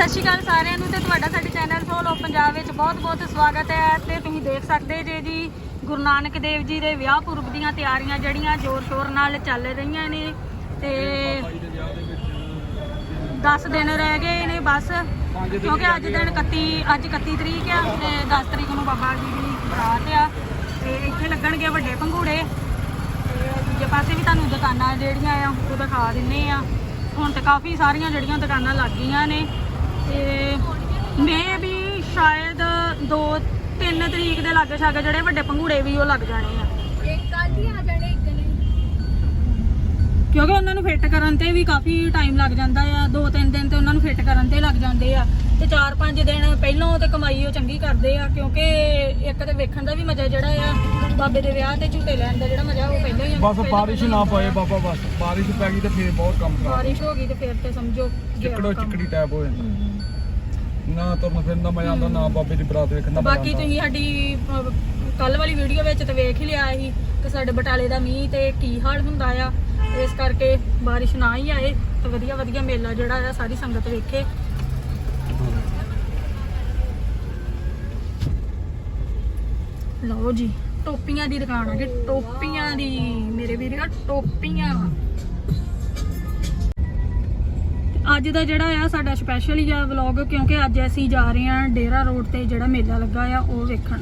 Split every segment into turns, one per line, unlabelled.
ਸਤਿ ਸ਼੍ਰੀ ਅਕਾਲ ਸਾਰਿਆਂ ਨੂੰ ਤੇ ਤੁਹਾਡਾ ਸਾਡੇ ਚੈਨਲ ਸੋਲੋ ਪੰਜਾਬ ਵਿੱਚ ਬਹੁਤ-ਬਹੁਤ ਸਵਾਗਤ ਹੈ ਤੇ ਤੁਸੀਂ ਦੇਖ ਸਕਦੇ ਜੇ ਜੀ ਗੁਰੂ ਨਾਨਕ ਦੇਵ ਜੀ ਦੇ ਵਿਆਹ ਪੁਰਬ ਦੀਆਂ ਤਿਆਰੀਆਂ ਜਿਹੜੀਆਂ ਜ਼ੋਰ-ਸ਼ੋਰ ਨਾਲ ਚੱਲ ਰਹੀਆਂ ਨੇ ਤੇ 10 ਦਿਨ ਰਹਿ ਗਏ ਨੇ ਬਸ, ਕਿਉਂਕਿ ਅੱਜ ਦਿਨ 31 ਅੱਜ 31 ਤਰੀਕ ਆ ਤੇ 10 ਤਰੀਕ ਨੂੰ ਬਾਬਾ ਜੀ ਦੀ ਬਰਾਤ ਆ ਤੇ ਇੱਥੇ ਲੱਗਣਗੇ ਵੱਡੇ ਪੰਘੂੜੇ ਤੇ ਦੂਜੇ ਪਾਸੇ ਵੀ ਤੁਹਾਨੂੰ ਦੁਕਾਨਾਂ ਜਿਹੜੀਆਂ ਆ ਉਹ ਦਿਖਾ ਦਿੰਨੇ ਆ। ਹੁਣ ਤੇ ਕਾਫੀ ਸਾਰੀਆਂ ਜਿਹੜੀਆਂ ਦੁਕਾਨਾਂ ਲੱਗ ਗਈਆਂ ਨੇ ਤੇ ਮੇ ਵੀ ਸ਼ਾਇਦ 2 3 ਤਰੀਕ ਦੇ ਲਾਗੇ ਛਾਗੇ ਜਿਹੜੇ ਵੱਡੇ ਪੰਘੂੜੇ ਵੀ ਉਹ ਲੱਗ ਜਾਣੇ ਆ।
ਇੱਕ ਅੱਜ ਹੀ ਆ ਜਾਣੇ ਇੱਕ ਨੇ
ਕਿਉਂਕਿ ਉਹਨਾਂ ਨੂੰ ਫਿੱਟ ਕਰਨ ਤੇ ਵੀ ਕਾਫੀ ਟਾਈਮ ਲੱਗ ਜਾਂਦਾ ਆ 2-3 ਦਿਨ ਤੇ ਉਹਨਾਂ ਨੂੰ ਫਿੱਟ ਕਰਨ ਤੇ ਲੱਗ ਜਾਂਦੇ ਆ ਤੇ 4-5 ਦਿਨ ਪਹਿਲਾਂ ਤੇ ਕਮਾਈ ਉਹ ਚੰਗੀ ਕਰਦੇ ਆ ਕਿਉਂਕਿ ਇੱਕ ਤੇ ਵੇਖਣ ਦਾ ਵੀ ਮਜ਼ਾ ਜਿਹੜਾ ਆ ਬਾਬੇ ਦੇ ਵਿਆਹ ਤੇ ਝੂਟੇ ਲੈਣ ਦਾ ਜਿਹੜਾ ਮਜ਼ਾ ਉਹ ਪਹਿਲਾਂ ਹੀ ਆ
ਬਸ
ਪਹਿਲਾਂ-
ਬਾਰਿਸ਼ ਨਾ ਪਏ ਬਾਬਾ ਬਸ ਬਾਰਿਸ਼ ਪੈ ਗਈ ਤੇ ਫੇਰ ਬਹੁਤ ਕੰਮ ਖਰਾਬ
ਬਾਰਿਸ਼ ਹੋ ਗਈ ਤੇ ਫਿਰ ਤੇ ਸਮਝੋ ਗਿਆ
ਚਿੱਕੜੋ
ਕੰਮ।
ਚਿੱਕੜੀ ਟੈਪ ਹੋ ਜਾਂਦਾ। ਨਾ ਤੁਰਨ ਫਿਰਨ ਦਾ ਮਜ਼ਾ ਆਉਂਦਾ ਨਾ ਬਾਬੇ ਦੀ ਬਰਾਤ ਵੇਖਣ ਦਾ ਮਜ਼ਾ
ਬਾਕੀ
ਆਉਂਦਾ।
ਤੁਸੀਂ ਸਾਡੀ ਕੱਲ ਵਾਲੀ ਵੀਡੀਓ ਵਿੱਚ ਤੇ ਵੇਖ ਹੀ ਲਿਆ ਸੀ ਕਿ ਸਾਡੇ ਬਟਾਲੇ ਦਾ ਮੀਂਹ ਤੇ ਕੀ ਹਾਲ ਹੁੰਦਾ ਆ। ਇਸ ਕਰਕੇ ਬਾਰਿਸ਼ ਨਾ ਹੀ ਆਏ ਤੇ ਵਧੀਆ ਵਧੀਆ ਮੇਲਾ ਜਿਹੜਾ ਆ ਸਾਰੀ ਸੰਗਤ ਵੇਖੇ। ਲਓ ਜੀ ਟੋਪੀਆਂ ਦੀ ਦੁਕਾਨ ਆ ਜੀ ਟੋਪੀਆਂ ਦੀ। ਮੇਰੇ ਵੀਰੋ ਟੋਪੀਆਂ। ਅੱਜ ਦਾ ਜਿਹੜਾ ਆ, ਸਾਡਾ ਸਪੈਸ਼ਲ ਹੀ ਆ ਵਲੌਗ ਕਿਉਂਕਿ ਅੱਜ ਅਸੀਂ ਜਾ ਰਹੇ ਹਾਂ ਡੇਰਾ ਰੋਡ ਤੇ ਜਿਹੜਾ ਮੇਲਾ ਲੱਗਾ ਆ, ਉਹ ਵੇਖਣ।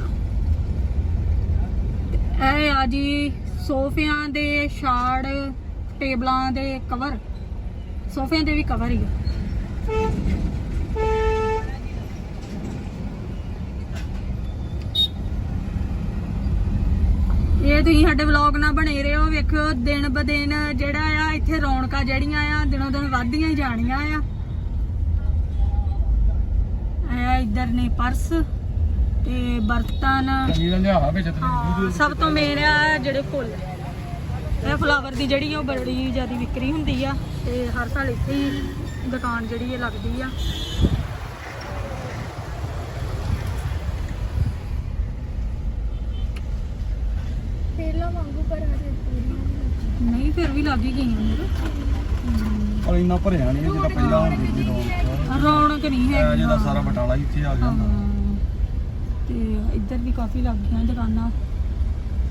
ਇਹ ਆ ਜੀ ਸੋਫਿਆਂ ਦੇ ਛਾੜ, ਟੇਬਲਾਂ ਦੇ ਕਵਰ ਸੋਫਿਆਂ ਦੇ ਵੀ ਕਵਰ ਹੀ ਆ। ਇਹ ਤੁਸੀਂ ਸਾਡੇ ਵਲੌਗ ਨਾਲ ਬਣੇ ਰਹੋ, ਵੇਖਿਓ, ਦਿਨ ਬ ਦਿਨ ਜਿਹੜਾ ਆ, ਇੱਥੇ ਰੌਣਕਾਂ ਜਿਹੜੀਆਂ ਆ, ਦਿਨੋਂ ਦਿਨ ਵੱਧਦੀਆਂ ਹੀ ਜਾਣੀਆਂ ਆ। ਇਹ ਇੱਧਰ ਨੇ ਪਰਸ ਤੇ ਬਰਤਨ। ਸਭ ਤੋਂ ਮੇਨ ਆ ਜਿਹੜੇ ਫੁੱਲ। ਇਹ ਫਲਾਵਰ ਦੀ ਜਿਹੜੀ ਉਹ ਬੜੀ ਜ਼ਿਆਦਾ ਵਿਕਰੀ ਹੁੰਦੀ ਆ ਤੇ ਹਰ ਸਾਲ ਇੱਥੇ ਹੀ ਦੁਕਾਨ ਜਿਹੜੀ ਇਹ ਲੱਗਦੀ ਆ
ਪਹਿਲਾਂ ਵਾਂਗੂ ਪਰ ਹਜੇ ਪੂਰੀ
ਨਹੀਂ ਫਿਰ ਵੀ ਲੱਗ ਹੀ ਗਈਆਂ ਮੇਰੇ
ਪਰ ਇੰਨਾ ਭਰਿਆ ਨਹੀਂ ਜਿੱਦਾਂ ਪਹਿਲਾਂ ਹੁੰਦੀ ਸੀ ਰੌਣਕ
ਰੌਣਕ ਨਹੀਂ ਹੈਗੀ।
ਜਿਹਦਾ ਸਾਰਾ ਬਟਾਲਾ ਹੀ ਇੱਥੇ ਆ ਜਾਂਦਾ।
ਹਾਂ। ਤੇ ਇੱਧਰ ਵੀ ਕਾਫੀ ਲੱਗ ਗਈਆਂ ਦੁਕਾਨਾਂ।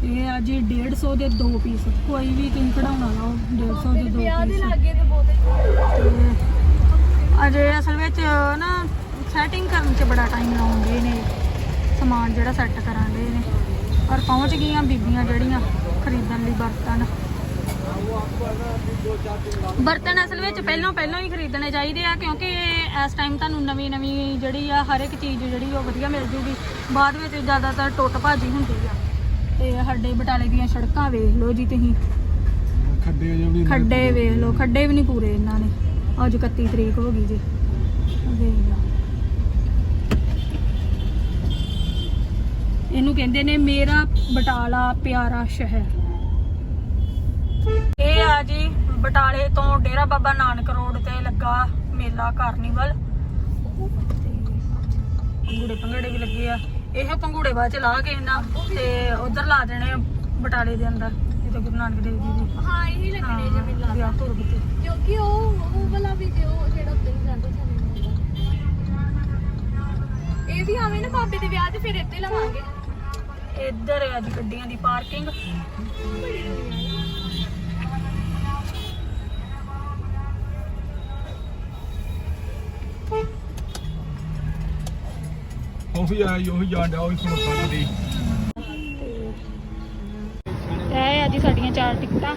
ਇਹ ਆ ਜੀ 150 ਦੇ ਦੋ ਪੀਸ। ਕੋਈ ਵੀ ਤੁਸੀਂ ਕਢਾਉਣਾ ਲਾਓ 150 ਦੇ ਦੋ
ਵਿਆਹ ਦੇ
ਪੀਸ।
ਲਾਗੇ ਤੇ ਬਹੁਤੇ
ਅਜੇ ਅਸਲ ਵਿੱਚ ਨਾ ਸੈਟਿੰਗ ਕਰਨ 'ਚ ਬੜਾ ਟਾਈਮ ਲਾਉਂਦੇ ਨੇ। ਸਮਾਨ ਜਿਹੜਾ ਸੈੱਟ ਕਰਾਂਦੇ ਨੇ। ਪਰ ਪਹੁੰਚ ਗਈਆਂ ਬੀਬੀਆਂ ਜਿਹੜੀਆਂ ਖਰੀਦਣ ਲਈ ਬਰਤਨ ਬਰਤਨ ਅਸਲ ਵਿੱਚ ਪਹਿਲਾਂ ਪਹਿਲਾਂ ਹੀ ਖਰੀਦਣੇ ਚਾਹੀਦੇ ਆ ਕਿਉਂਕਿ ਇਸ ਟਾਈਮ ਤੁਹਾਨੂੰ ਨਵੀਂ ਨਵੀਂ ਜਿਹੜੀ ਆ ਹਰ ਇੱਕ ਚੀਜ਼ ਜਿਹੜੀ ਉਹ ਵਧੀਆ ਮਿਲ ਜੂਗੀ। ਬਾਅਦ ਵਿੱਚ ਜ਼ਿਆਦਾਤਰ ਟੁੱਟ ਭਾਜੀ ਹੁੰਦੀ ਆ। ਤੇ ਸਾਡੇ ਬਟਾਲੇ ਦੀਆਂ ਸੜਕਾਂ ਵੇਖ ਲਓ ਜੀ ਤੁਸੀਂ।
ਖੱਡੇ ਜਿਹੇ ਵੀ ਇੰਨੇ
ਖੱਡੇ ਵੇਖ ਲਓ ਖੱਡੇ ਵੀ ਨਹੀਂ ਪੂਰੇ ਇਹਨਾਂ ਨੇ। ਅੱਜ 31 ਤਰੀਕ ਹੋ ਗਈ ਜੀ। ਵੇਖ ਲਓ। ਇਹਨੂੰ ਕਹਿੰਦੇ ਨੇ ਮੇਰਾ ਬਟਾਲਾ ਪਿਆਰਾ ਸ਼ਹਿਰ। ਆ ਜੀ ਬਟਾਲੇ ਤੋਂ ਡੇਰਾ ਬਾਬਾ ਨਾਨਕ ਰੋਡ ਤੇ ਲੱਗਾ ਮੇਲਾ ਕਾਰਨੀਵਲ। ਪੰਗੂੜੇ ਪੰਗੜੇ ਵੀ ਲੱਗੇ ਆ। ਇਹ ਪੰਗੂੜੇ ਬਾਅਦ ਚ ਲਾ ਕੇ ਇਹਨਾਂ ਤੇ ਉਧਰ ਲਾ ਦੇਣੇ ਆ ਬਟਾਲੇ ਦੇ ਅੰਦਰ ਜਿੱਥੇ ਗੁਰੂ ਨਾਨਕ ਦੇਵ ਜੀ ਦੀ।
ਹਾਂ ਇਹੀ ਲੱਗਣੇ ਜੇ ਮੈਨੂੰ
ਹਾਂ, ਵਿਆਹ
ਲੱਗਦਾ।
ਪੁਰਬ ਤੇ
ਕਿਉਂਕਿ ਉਹ ਉਹ ਵਾਲਾ ਵੀ ਤੇ ਉਹ ਜਿਹੜਾ ਉੱਤੇ ਨੂੰ ਜਾਂਦਾ ਚੱਲੇ ਇਹ ਵੀ ਆਵੇਂ ਨਾ ਬਾਬੇ ਦੇ ਵਿਆਹ ਤੇ ਫਿਰ ਇੱਥੇ ਲਵਾਂਗੇ।
ਇੱਧਰ ਹੈ ਜੀ ਗੱਡੀਆਂ ਦੀ ਪਾਰਕਿੰਗ।
ਉਹੀ ਆਈ ਉਹੀ ਜਾਂਦਾ, ਉਹੀ ਸੁਣ ਸਕਦੀ
ਇਹ ਆ ਜੀ ਸਾਡੀਆਂ ਚਾਰ ਟਿਕਟਾਂ।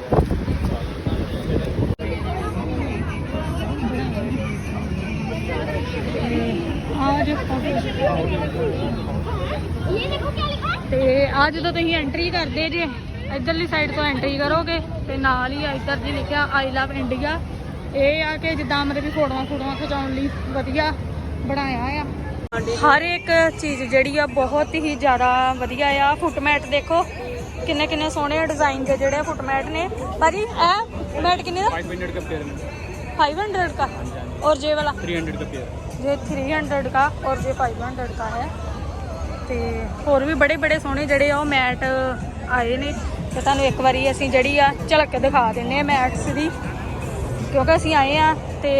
ਤੇ ਆ ਜਦੋਂ ਤੁਸੀਂ ਐਂਟਰੀ ਕਰਦੇ ਜੇ, ਇਧਰਲੀ ਸਾਈਡ ਤੋਂ ਐਂਟਰੀ ਕਰੋਗੇ, ਤੇ ਨਾਲ ਹੀ ਆ ਇੱਧਰ ਜੀ ਲਿਖਿਆ ਆਈ ਲਵ ਇੰਡੀਆ ਇਹ ਆ ਕਿ ਜਿੱਦਾਂ ਮਤਲਬ ਵੀ ਫੋਟੋਆਂ ਫੋਟੋਆਂ ਖਿਚਾਉਣ ਲਈ ਵਧੀਆ ਬਣਾਇਆ ਆ। ਹਰ ਇੱਕ ਚੀਜ਼ ਜਿਹੜੀ ਆ ਬਹੁਤ ਹੀ ਜ਼ਿਆਦਾ ਵਧੀਆ ਆ ਫੁੱਟਮੈਟ ਦੇਖੋ ਕਿੰਨੇ ਕਿੰਨੇ ਸੋਹਣੇ ਡਿਜ਼ਾਈਨ ਦੇ ਜਿਹੜੇ ਫੁੱਟਮੈਟ ਨੇ ਭਾਜੀ ਇਹ ਮੈਟ ਕਿੰਨੇ ਦਾ
5 ਮਿੰਟ ਦਾ ਪੇਅਰ
500 का और ये वाला
300 ਦਾ ਪੇਅਰ
ये 300 का और ये 500 का है ਤੇ ਹੋਰ ਵੀ ਬੜੇ ਬੜੇ ਸੋਹਣੇ ਜਿਹੜੇ ਆ ਉਹ ਮੈਟ ਆਏ ਨੇ ਤੇ ਤੁਹਾਨੂੰ ਇੱਕ ਵਾਰੀ ਅਸੀਂ ਜਿਹੜੀ ਆ ਝਲਕ ਕੇ ਦਿਖਾ ਦਿੰਨੇ ਆ ਮੈਟਸ ਦੀ ਕਿਉਂਕਿ ਅਸੀਂ ਆਏ ਆ ਤੇ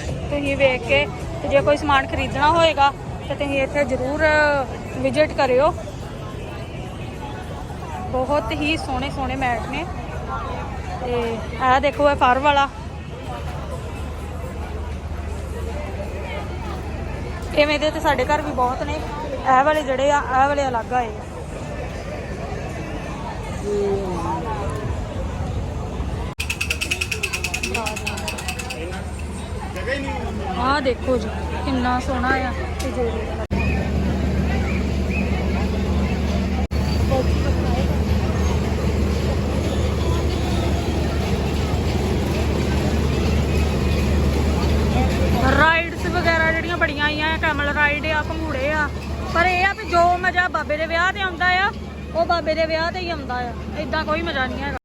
ਤੁਸੀਂ ਵੇਖ ਕੇ ਤੇ ਜੇ ਕੋਈ ਸਮਾਨ ਖਰੀਦਣਾ ਹੋਏਗਾ ਤੇ ਤੁਸੀਂ ਇੱਥੇ ਜ਼ਰੂਰ ਵਿਜ਼ਿਟ ਕਰਿਓ। ਬਹੁਤ ਹੀ ਸੋਹਣੇ ਸੋਹਣੇ ਮੈਟ ਨੇ। ਤੇ ਇਹ ਦੇਖੋ ਇਹ ਫਰ ਵਾਲਾ। ਇਵੇਂ ਦੇ ਤੇ ਸਾਡੇ ਘਰ ਵੀ ਬਹੁਤ ਨੇ। ਇਹ ਵਾਲੇ ਜਿਹੜੇ ਆ, ਇਹ ਵਾਲੇ ਅਲੱਗ ਆਏ ਆਹ ਦੇਖੋ ਜੀ, ਕਿੰਨਾ ਸੋਹਣਾ ਆ ਤੇ ਜੇ ਰਾਈਡਸ ਵਗੈਰਾ ਜਿਹੜੀਆਂ ਬੜੀਆਂ ਆਈਆਂ ਕੈਮਲ ਰਾਈਡ ਆ, ਭੰਗੂੜੇ ਆ, ਪਰ ਇਹ ਆ ਵੀ ਜੋ ਮਜ਼ਾ ਬਾਬੇ ਦੇ ਵਿਆਹ ਤੇ ਆਉਂਦਾ ਆ, ਉਹ ਬਾਬੇ ਦੇ ਵਿਆਹ ਤੇ ਹੀ ਆਉਂਦਾ ਆ ਇਦਾਂ ਕੋਈ ਮਜ਼ਾ ਨਹੀਂ ਹੈਗਾ।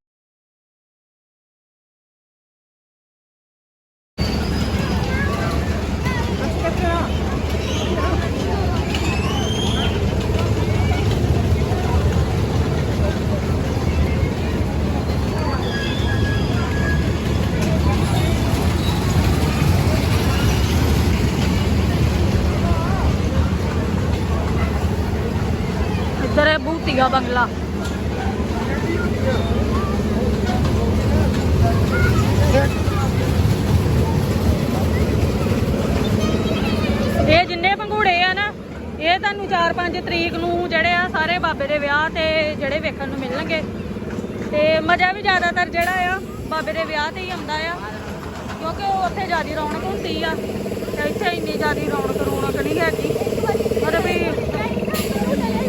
ਇੱਧਰ ਬੰਗਲਾ। ਇਹ ਜਿੰਨੇ ਪੰਘੂੜੇ ਆ ਨਾ, ਇਹ ਤੁਹਾਨੂੰ 4-5 ਤਰੀਕ ਨੂੰ ਜਿਹੜੇ ਆ ਸਾਰੇ ਬਾਬੇ ਦੇ ਵਿਆਹ ਤੇ ਜਿਹੜੇ ਵੇਖਣ ਨੂੰ ਮਿਲਣਗੇ। ਤੇ ਮਜ਼ਾ ਵੀ ਜ਼ਿਆਦਾਤਰ ਜਿਹੜਾ ਆ, ਬਾਬੇ ਦੇ ਵਿਆਹ ਤੇ ਹੀ ਆਉਂਦਾ ਆ। ਕਿਉਂਕਿ ਉਹ ਉੱਥੇ ਜ਼ਿਆਦੀ ਰੌਣਕ ਹੁੰਦੀ ਆ, ਤੇ ਇੱਥੇ ਇੰਨੀ ਜ਼ਿਆਦੀ ਰੌਣਕ ਰੌਣਕ ਨਹੀਂ ਹੈਗੀ। ਪਰ ਵੀ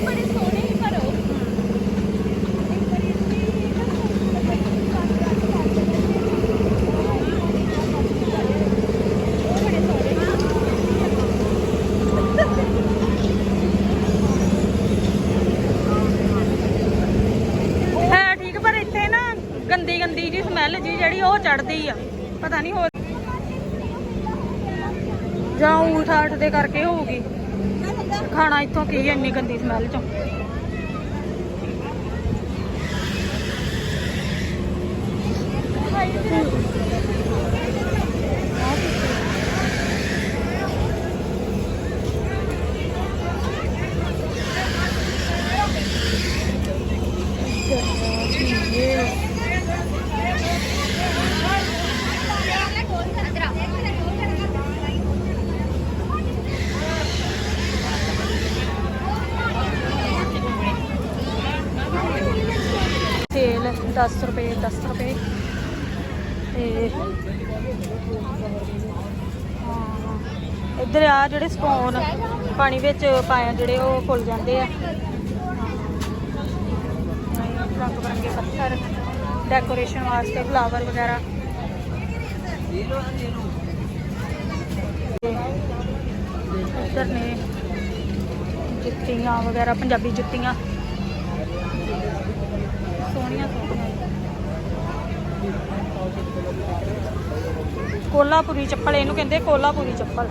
ਬੜੇ ਸੋਹਣੇ ਹੀ ਪਰ ਉਹ
ਹੈ ਠੀਕ ਪਰ ਇੱਥੇ ਨਾ ਗੰਦੀ ਗੰਦੀ ਜੀ ਸਮੈਲ ਜੀ ਜਿਹੜੀ ਉਹ ਚੜਦੀ ਆ ਪਤਾ ਨਹੀਂ ਹੋਰ ਜਾਂ ਦੇ ਕਰਕੇ ਹੋਊਗੀ। ਖਾਣਾ ਇੱਥੋਂ ਕੀ ਹੈ ਇੰਨੀ ਗੰਦੀ ਸਮੈਲ ਚੋਂ ਤੇਲ 10 ਰੁਪਏ 10 ਰੁਪਏ ਤੇ ਇੱਧਰ ਆ ਜਿਹੜੇ ਸਪੌਨ ਪਾਣੀ ਵਿੱਚ ਪਾਇਆ ਜਿਹੜੇ ਉਹ ਫੁੱਲ ਜਾਂਦੇ ਆ। ਰੰਗ ਬਰੰਗੇ ਪੱਥਰ ਡੈਕੋਰੇਸ਼ਨ ਵਾਸਤੇ ਫਲਾਵਰ ਵਗੈਰਾ। ਇੱਧਰ ਨੇ ਜੁੱਤੀਆਂ ਵਗੈਰਾ, ਪੰਜਾਬੀ ਜੁੱਤੀਆਂ। ਕੋਲਾਪੁਰੀ ਚੱਪਲ, ਇਹਨੂੰ ਕਹਿੰਦੇ ਕੋਲਾਪੁਰੀ ਚੱਪਲ।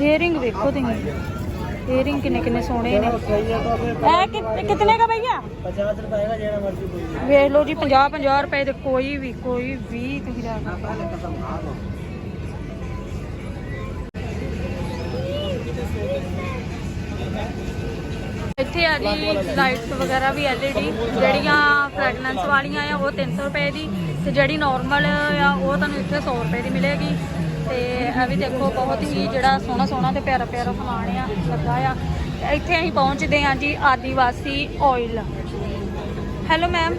ਈਅਰਿੰਗ ਵੇਖੋ ਤੁਸੀਂ। ਈਅਰਿੰਗ ਕਿੰਨੇ ਕਿੰਨੇ ਸੋਹਣੇ ਨੇ। ਇਹ ਕਿ- ਕਿਤਨੇ ਦਾ ਭਈਆ?
50 ਰੁਪਏ ਦਾ ਜਿਹੜਾ ਮਰਜ਼ੀ ਕੋਈ
ਵੇਖ ਲਓ ਜੀ 50 50 ਰੁਪਏ ਦੇ ਕੋਈ ਵੀ ਕੋਈ ਵੀ ਤੁਸੀਂ ਲੈ ਸਕਦੇ ਇੱਥੇ ਆ ਜੀ ਲਾਈਟਸ ਵਗੈਰਾ ਵੀ LED ਜਿਹੜੀਆਂ ਫ੍ਰੈਗਨੈਂਸ ਵਾਲੀਆਂ ਆ ਉਹ 300 ਰੁਪਏ ਦੀ ਤੇ ਜਿਹੜੀ ਨਾਰਮਲ ਆ ਉਹ ਤੁਹਾਨੂੰ ਇੱਥੇ 100 ਰੁਪਏ ਦੀ ਮਿਲੇਗੀ ਤੇ ਇਹ ਵੀ ਦੇਖੋ ਬਹੁਤ ਹੀ ਜਿਹੜਾ ਸੋਹਣਾ ਸੋਹਣਾ ਤੇ ਪਿਆਰਾ ਪਿਆਰਾ ਸਮਾਨ ਆ ਲੱਗਾ ਆ ਤੇ ਇੱਥੇ ਅਸੀਂ ਪਹੁੰਚਦੇ ਹਾਂ ਜੀ Adivasi oil hello ma'am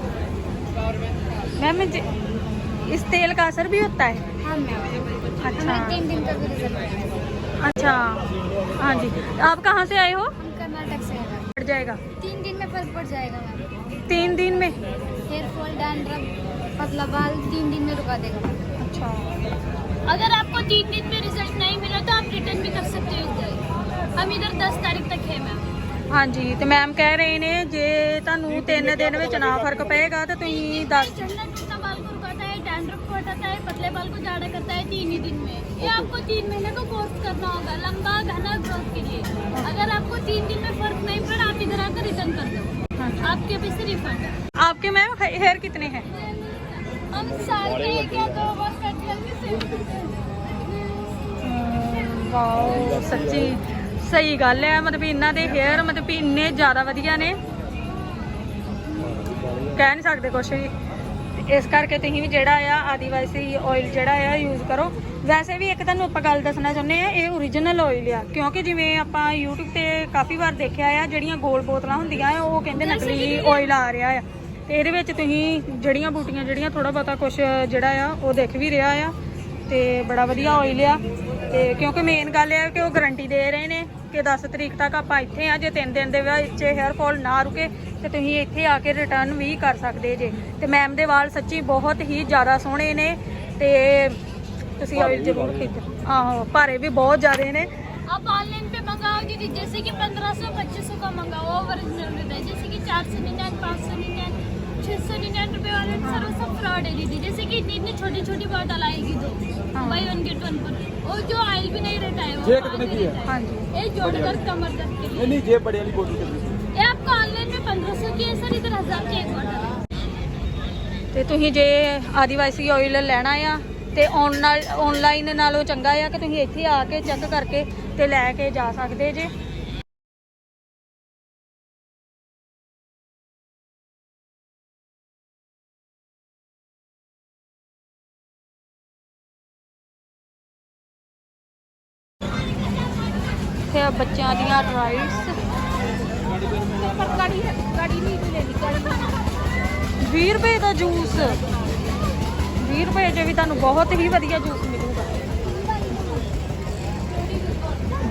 ma'am जी इस तेल का असर भी होता है
हाँ मैम
अच्छा
हमें तीन दिन का भी रिजल्ट है
अच्छा हाँ जी आप कहाँ से आए हो पड़ जाएगा
तीन दिन में फर्क पड़ जाएगा मैम
तीन दिन में
हेयर फॉल डैंड्रफ पतला बाल तीन दिन में रुका देगा मैम
अच्छा
अगर आपको तीन दिन में रिजल्ट नहीं मिला तो आप रिटर्न भी कर सकते हो इधर हम इधर दस तारीख तक है मैम
ਹਾਂਜੀ ਤੇ ਮੈਮ ਕਹਿ ਰਹੇ ਨੇ ਜੇ ਤੁਹਾਨੂੰ 3 ਦਿਨ ਵਿੱਚ ਨਾ ਫਰਕ ਪਏਗਾ ਤਾਂ ਤੁਸੀਂ ਦੱਸ
चंदन कितना बाल को रुकाता है डैंड्रफ को हटाता है पतले बाल को जाड़ा करता है तीन ही दिन में ये आपको तीन महीने का कोर्स करना होगा लंबा घना ग्रोथ के लिए अगर आपको तीन दिन में फर्क नहीं पड़ा आप इधर आकर रिटर्न कर दो आपके पैसे रिफंड
आपके मैम हेयर कितने हैं
हम साल में एक या दो बार कट करके
ਵਾਓ ਸੱਚੀ ਸਹੀ ਗੱਲ ਹੈ ਮਤਲਬ ਵੀ ਇਹਨਾਂ ਦੇ ਹੇਅਰ ਮਤਲਬ ਵੀ ਇੰਨੇ ਜ਼ਿਆਦਾ ਵਧੀਆ ਨੇ ਕਹਿ ਨਹੀਂ ਸਕਦੇ ਕੁਝ ਵੀ ਤੇ ਇਸ ਕਰਕੇ ਤੁਸੀਂ ਵੀ ਜਿਹੜਾ ਆ ਆਦੀਵਾਸੀ ਆਇਲ ਜਿਹੜਾ ਆ ਯੂਜ਼ ਕਰੋ। ਵੈਸੇ ਵੀ ਇੱਕ ਤੁਹਾਨੂੰ ਆਪਾਂ ਗੱਲ ਦੱਸਣਾ ਚਾਹੁੰਦੇ ਆ ਇਹ ਓਰੀਜਨਲ ਆਇਲ ਆ। ਕਿਉਂਕਿ ਜਿਵੇਂ ਆਪਾਂ YouTube ਤੇ ਕਾਫੀ ਵਾਰ ਦੇਖਿਆ ਆ ਜਿਹੜੀਆਂ ਗੋਲ ਬੋਤਲਾਂ ਹੁੰਦੀਆਂ ਆ ਉਹ ਕਹਿੰਦੇ ਨਕਲੀ ਆਇਲ ਆ ਰਿਹਾ ਆ। ਤੇ ਇਹਦੇ ਵਿੱਚ ਤੁਸੀਂ ਜਿਹੜੀਆਂ ਬੂਟੀਆਂ ਜਿਹੜੀਆਂ ਥੋੜਾ ਬਹੁਤਾ ਕੁਝ ਜਿਹੜਾ ਆ ਉਹ ਦਿਖ ਵੀ ਰਿਹਾ ਆ। ਤੇ ਬੜਾ ਵਧੀਆ ਆਇਲ ਆ। ਤੇ ਕਿਉਂਕਿ ਮੇਨ ਗੱਲ ਇਹ ਹੈ ਕਿ ਉਹ ਗਾਰੰਟੀ ਦੇ ਰਹੇ ਨੇ ਕਿ 10 ਤਰੀਕ ਤੱਕ ਆਪਾਂ ਇੱਥੇ ਆ ਜੇ 3 ਦਿਨ ਦੇ ਵਿੱਚ ਹੇਅਰ ਫਾਲ ਨਾ ਰੁਕੇ ਤੇ ਤੁਸੀਂ ਇੱਥੇ ਆ ਕੇ ਰਿਟਰਨ ਵੀ ਕਰ ਸਕਦੇ ਜੇ ਤੇ ਮੈਮ ਦੇ ਵਾਲ ਸੱਚੀ ਬਹੁਤ ਹੀ ਜ਼ਿਆਦਾ ਸੋਹਣੇ ਨੇ ਤੇ ਤੁਸੀਂ ਆਇਲ ਜ਼ਰੂਰ ਖਰੀਦੋ ਆਹੋ ਭਾਰੇ ਵੀ ਬਹੁਤ ਜ਼ਿਆਦੇ ਨੇ
आप ऑनलाइन पे मंगाओ दीदी जैसे कि पंद्रह सौ पच्चीस सौ का मंगाओ ओरिजिनल रहता है जैसे कि चार सौ निन्यानवे पाँच सौ निन्यानवे छः सौ निन्यानवे रुपये वाले सर वो सब फ्रॉड है दीदी जैसे कि इतनी इतनी छोटी छोटी बॉटल आएगी दो
हाँ।
बाई वन गेट वन पर और जो ऑयल भी नहीं रहता है
ये
वो
कितने
पाँच
की है?
रहता
ਹਾਂਜੀ
ये जोड़कर कमर दर्द के लिए
ਨਹੀਂ ਨਹੀਂ ਜੇ ਬੜੀ ਵਾਲੀ ਬੋਤਲ ਕਿੰਨੀ
ये आपको ऑनलाइन में पंद्रह सौ की है सर इधर हजार की एक बॉटल है
ਤੇ ਤੁਸੀਂ ਜੇ ਆਦੀਵਾਸੀ ਆਇਲ ਲੈਣਾ ਆ ਤੇ ਆਨਲਾਈਨ ਨਾਲੋਂ ਚੰਗਾ ਆ ਕਿ ਤੁਸੀਂ ਇੱਥੇ ਆ ਕੇ ਚੈੱਕ ਕਰਕੇ ਤੇ ਲੈ ਕੇ ਜਾ ਸਕਦੇ ਜੇ ਤੇ ਬੱਚਿਆਂ ਦੀਆਂ ਰਾਈਡਸ ਪਰ ਗਾੜੀ ਗਾੜੀ ਨਹੀਂ ਲੈਣੀ, ਗਾੜੀ 20 ਰੁਪਏ ਦਾ ਜੂਸ। 20 ਰੁਪਏ 'ਚ ਵੀ ਤੁਹਾਨੂੰ ਬਹੁਤ ਹੀ ਵਧੀਆ ਜੂਸ ਮਿਲੂਗਾ।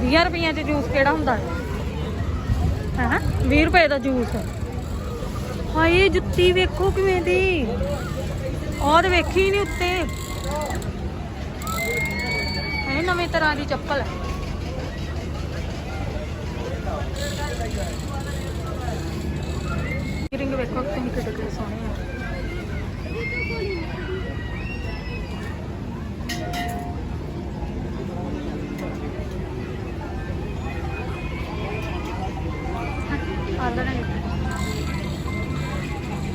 20 ਰੁਪਈਆਂ 'ਚ ਜੂਸ ਕਿਹੜਾ ਹੁੰਦਾ? ਹੈ ਹੈਂ 20 ਰੁਪਏ ਦਾ ਜੂਸ। ਹਾਏ, ਜੁੱਤੀ ਵੇਖੋ ਕਿਵੇਂ ਦੀ। ਔਰ ਵੇਖੀ ਨਹੀਂ ਉੱਤੇ। ਇਹ ਨਵੇਂ ਤਰ੍ਹਾਂ ਦੀ ਚੱਪਲ ਹੈ। ਰਿੰਗ ਵੇਖੋ ਤੁਸੀਂ ਕਿੱਡੇ ਕਿੱਡੇ ਸੋਹਣੇ ਆ।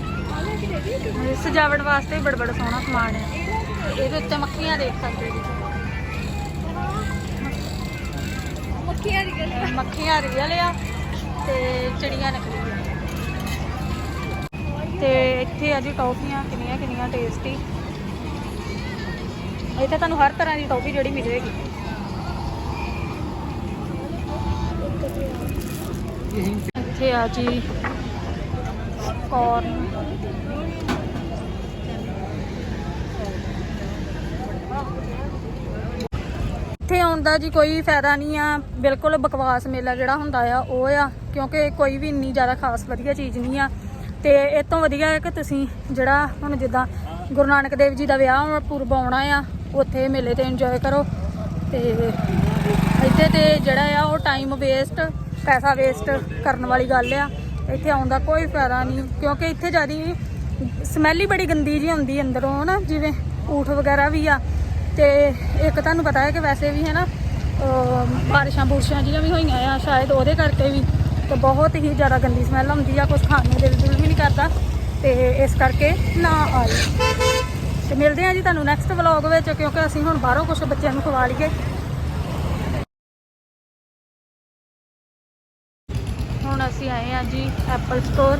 ਇਹ ਸਜਾਵਟ ਵਾਸਤੇ ਬੜਾ ਬੜਾ ਸੋਹਣਾ ਸਮਾਨ ਹੈ ਇਹਦੇ ਉੱਤੇ ਮੱਖੀਆਂ ਦੇਖ ਸਕਦੇ ਜੀ ਮੱਖੀਆਂ ਰੀਅਲ ਆ। ਤੇ ਚਿੜੀਆਂ ਨਕਲੀ ਤੇ ਇੱਥੇ ਆ ਜੀ ਟੌਫੀਆਂ, ਕਿੰਨੀਆਂ ਕਿੰਨੀਆਂ ਟੇਸਟੀ ਇੱਥੇ ਤੁਹਾਨੂੰ ਹਰ ਤਰ੍ਹਾਂ ਦੀ ਟੌਫੀ ਜਿਹੜੀ ਮਿਲੇਗੀ। ਇੱਥੇ ਆ ਜੀ ਕੌਰਨ ਇੱਥੇ ਆਉਣ ਦਾ ਜੀ ਕੋਈ ਫਾਇਦਾ ਨਹੀਂ ਆ। ਬਿਲਕੁਲ ਬਕਵਾਸ ਮੇਲਾ ਜਿਹੜਾ ਹੁੰਦਾ ਆ, ਉਹ ਆ। ਕਿਉਂਕਿ ਕੋਈ ਵੀ ਇੰਨੀ ਜ਼ਿਆਦਾ ਖਾਸ ਵਧੀਆ ਚੀਜ਼ ਨਹੀਂ ਆ। ਤੇ ਇਹ ਤੋਂ ਵਧੀਆ ਹੈ ਕਿ ਤੁਸੀਂ ਜਿਹੜਾ ਹੁਣ ਜਿੱਦਾਂ ਗੁਰੂ ਨਾਨਕ ਦੇਵ ਜੀ ਦਾ ਵਿਆਹ ਪੁਰਬ ਆਉਣਾ ਆ, ਉੱਥੇ ਮੇਲੇ ਤੇ ਇੰਜੋਏ ਕਰੋ। ਤੇ ਇੱਥੇ ਤੇ ਜਿਹੜਾ ਆ, ਉਹ ਟਾਈਮ ਵੇਸਟ ਪੈਸਾ ਵੇਸਟ ਕਰਨ ਵਾਲੀ ਗੱਲ ਆ। ਇੱਥੇ ਆਉਣ ਦਾ ਕੋਈ ਫਾਇਦਾ ਨਹੀਂ। ਕਿਉਂਕਿ ਇੱਥੇ ਜਿਆਦੀ ਸਮੈਲ ਹੀ ਬੜੀ ਗੰਦੀ ਜੀ ਆਉਂਦੀ ਅੰਦਰੋਂ ਨਾ ਜਿਵੇਂ ਊਠ ਵਗੈਰਾ ਵੀ ਆ। ਤੇ ਇੱਕ ਤੁਹਾਨੂੰ ਪਤਾ ਹੈ ਕਿ ਵੈਸੇ ਵੀ ਹੈ ਨਾ ਬਾਰਿਸ਼ਾਂ ਬੁਰਸ਼ਾਂ ਜਿਹੀਆਂ ਵੀ ਹੋਈਆਂ ਆ, ਸ਼ਾਇਦ ਉਹਦੇ ਕਰਕੇ ਵੀ ਤੇ ਬਹੁਤ ਹੀ ਜ਼ਿਆਦਾ ਗੰਦੀ ਸਮੈਲ ਆਉਂਦੀ ਆ ਕੁਝ ਖਾਣ ਨੂੰ ਦਿਲ ਦੁਲ ਵੀ ਨਹੀਂ ਕਰਦਾ ਤੇ ਇਸ ਕਰਕੇ ਨਾ ਆਇਓ ਤੇ ਮਿਲਦੇ ਆ ਜੀ ਤੁਹਾਨੂੰ ਨੈਕਸਟ ਵਲੌਗ ਵਿੱਚ, ਕਿਉਂਕਿ ਅਸੀਂ ਹੁਣ ਬਾਹਰੋਂ ਕੁਝ ਬੱਚਿਆਂ ਨੂੰ ਖਵਾ ਲਈਏ। ਹੁਣ ਅਸੀਂ ਆਏ ਆ ਜੀ ਐਪਲ ਸਟੋਰ